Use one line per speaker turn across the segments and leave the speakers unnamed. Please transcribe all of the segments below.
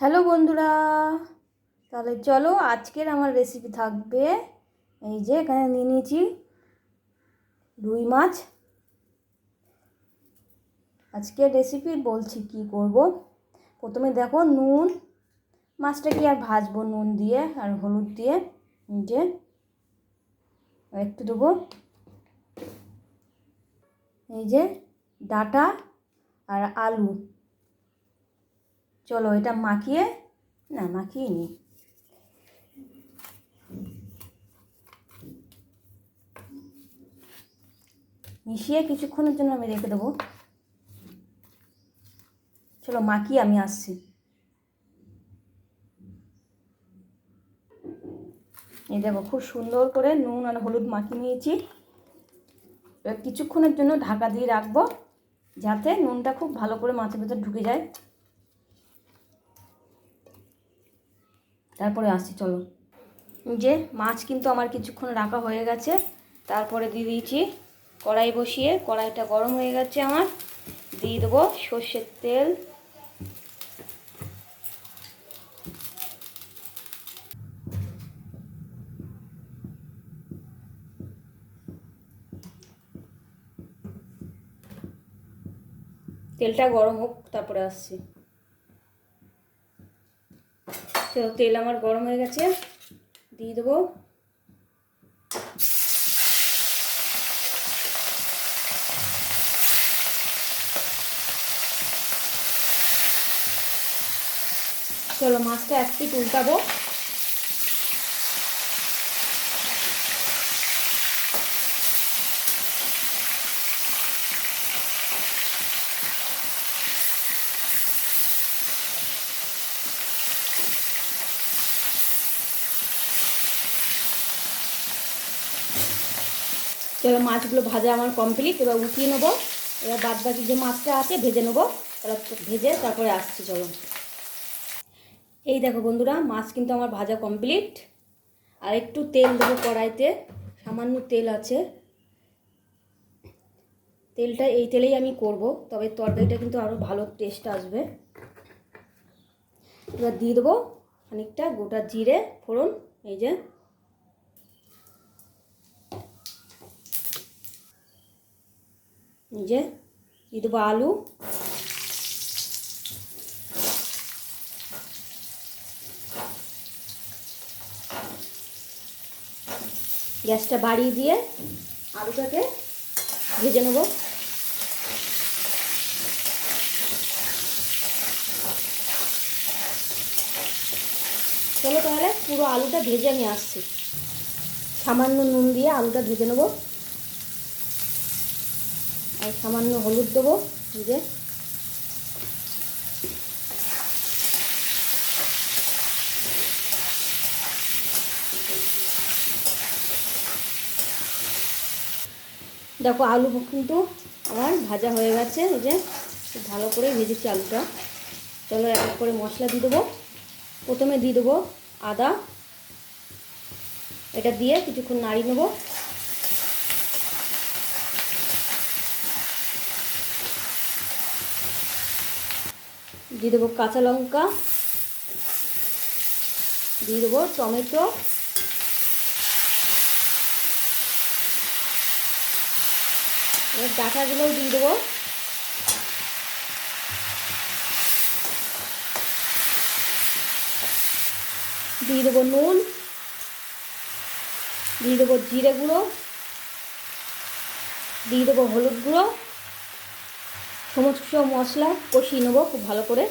Hello বন্ধুরা, তাহলে চলো আজকের আমার রেসিপি থাকবে। এই যে এখানে নিয়ে নিয়েছি রুই মাছ। আজকের রেসিপি বলছি কি করব? প্রথমে দেখো নুন, মাছটা কি আর ভাজবো নুন দিয়ে আর হলুদ দিয়ে? যে, একটু দেবো। এই যে ডাটা আর আলু। চলো এটা মাখিয়ে, না, মাখিয়ে নিই মিশিয়ে কিছুক্ষণের জন্য আমি রেখে দেবো। চলো মাখিয়ে আমি আসছি। এই দেখো, খুব সুন্দর করে নুন আর হলুদ মাখিয়ে নিয়েছি। কিছুক্ষণের জন্য ঢাকা দিয়ে রাখব, যাতে নুনটা খুব ভালো করে মাছের ভেতর ঢুকে যায়। তারপরে আসছি, চলো। যে, মাছ কিন্তু আমার কিছুক্ষণ রাখা হয়ে গেছে। তারপরে দিয়ে দিয়েছি কড়াই বসিয়ে, কড়াইটা গরম হয়ে গেছে আমার। দিয়ে দেবো সর্ষের তেল। তেলটা গরম হোক, তারপরে আসছি। চলো তেল আমার গরম হয়ে গেছে। দিয়ে দেবো। চলো মাছটা এক তুলতাবো চলো মাছগুলো ভাজা আমার কমপ্লিট এবার উঠিয়ে নেব। এবার বাদ বাকি যে মাছটা আছে, ভেজে নেব। ভেজে তারপরে আসছি, চলো। এই দেখো বন্ধুরা, মাছ কিন্তু আমার ভাজা কমপ্লিট আর একটু তেল দেবো কড়াইতে, সামান্য তেল আছে। তেলটা, এই তেলেই আমি করব, তবে তরকারিটা কিন্তু আরও ভালো টেস্ট আসবে। এবার দিয়ে দেবো খানিকটা গোটা জিরে, ফোড়ন, এই যে যে দিয়ে দেবো আলু গ্যাসটা বাড়িয়ে দিয়ে আলুটাকে ভেজে নেব। চলো তাহলে পুরো আলুটা ভেজে আমি আসছি। সামান্য নুন দিয়ে আলুটা ভেজে নেব। আর সামান্য হলুদ দেবো যে। দেখো আলু কিন্তু আমার ভাজা হয়ে গেছে, এই যে। ভালো করে ভেজেছি আলুটা। চলো এক করে মশলা দিয়ে দেবো। প্রথমে দিয়ে দেবো আদা। এটা দিয়ে কিছুক্ষণ নাড়িয়ে নেব। দিয়ে দেবো কাঁচা লঙ্কা, দিয়ে দেবো টমেটো, এবার ডাটাগুলোও দিয়ে দেবো। দিয়ে দেবো নুন, দিয়ে দেবো জিরে গুঁড়ো, দিয়ে দেবো হলুদ গুঁড়ো সমস্ত মশলা কষিয়ে নেব খুব ভালো করে।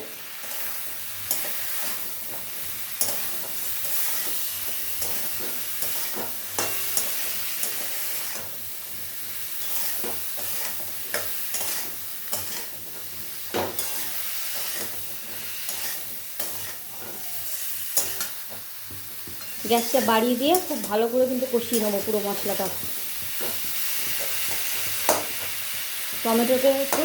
গ্যাসটা বাড়িয়ে দিয়ে খুব ভালো করে কিন্তু কষিয়ে নেব পুরো মশলাটা। টমেটোটা একটু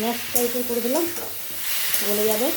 ম্যাশ টাইপের করে দিলাম গলে যাবে।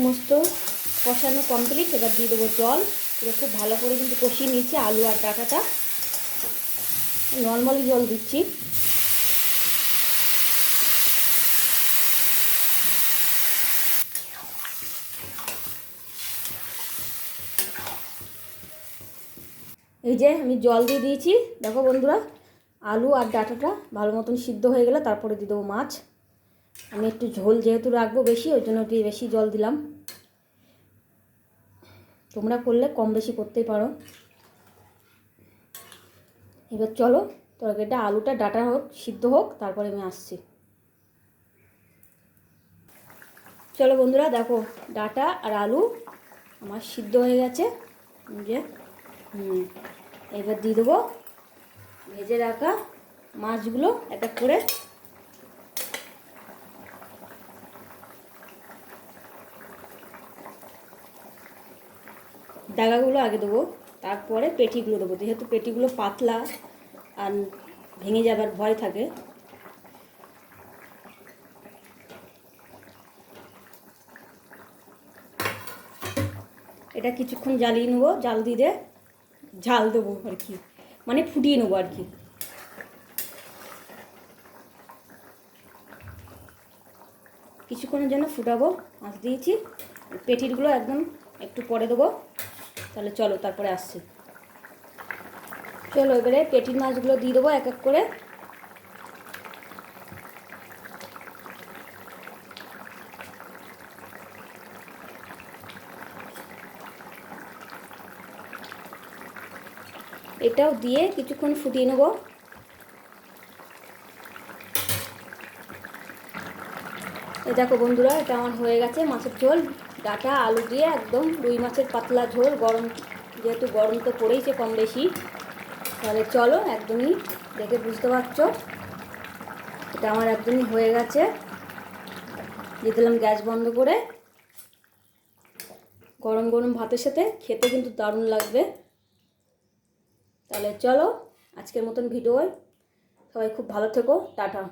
সমস্ত কষানো কমপ্লিট এবার দিয়ে দেবো জল। এটা খুব ভালো করে কিন্তু কষিয়ে নিয়েছি, আলু আর ডাটাটা। নর্মালি জল দিচ্ছি। এই যে আমি জল দিয়ে দিয়েছি। দেখো বন্ধুরা, আলু আর ডাটাটা ভালো মতন সিদ্ধ হয়ে গেলে তারপরে দিয়ে দেবো মাছ। আমি একটু ঝোল যেহেতু রাখব বেশি, ওই জন্য একটু বেশি জল দিলাম। তোমরা করলে কম বেশি করতেই পারো। এবার চলো, তরকারিটা, আলুটা, ডাটা হোক, সিদ্ধ হোক, তারপরে আমি আসছি। চলো বন্ধুরা, দেখো, ডাটা আর আলু আমার সিদ্ধ হয়ে গেছে। যে, হুম, এবার দিয়ে দেবো, ভেজে রাখা মাছগুলো, এক এক করে। ডাগাগুলো আগে দেবো, তারপরে পেটিগুলো দেবো। যেহেতু পেটিগুলো পাতলা আর ভেঙে যাবার ভয় থাকে। এটা কিছুক্ষণ জ্বালিয়ে নেব, জাল দিয়ে ঝাল দেবো আর কি। মানে ফুটিয়ে নেব আর কি। কিছুক্ষণের জন্য ফুটাবো মাছ দিয়েছি। পেটিরগুলো একদম একটু পরে দেবো। তাহলে চলো, তারপরে আসছি। চলো, এবারে পেটির মাছগুলো দিয়ে দেবো এক এক করে। এটাও দিয়ে কিছুক্ষণ ফুটিয়ে নেব। দেখো বন্ধুরা, এটা আমার হয়ে গেছে মাছের ঝোল। ডাটা, আলু দিয়ে একদম রুই মাছের পাতলা ঝোল, গরম, যেহেতু গরম তো পড়েইছে কম বেশি। তাহলে চলো একদমই দেখে বুঝতে পারছ। এটা আমার একদমই হয়ে গেছে। দিয়ে দিলাম গ্যাস বন্ধ করে। গরম গরম ভাতের সাথে খেতে কিন্তু দারুণ লাগবে। তাহলে চলো আজকের মতন ভিডিও। সবাই খুব ভালো থেকো। টাটা।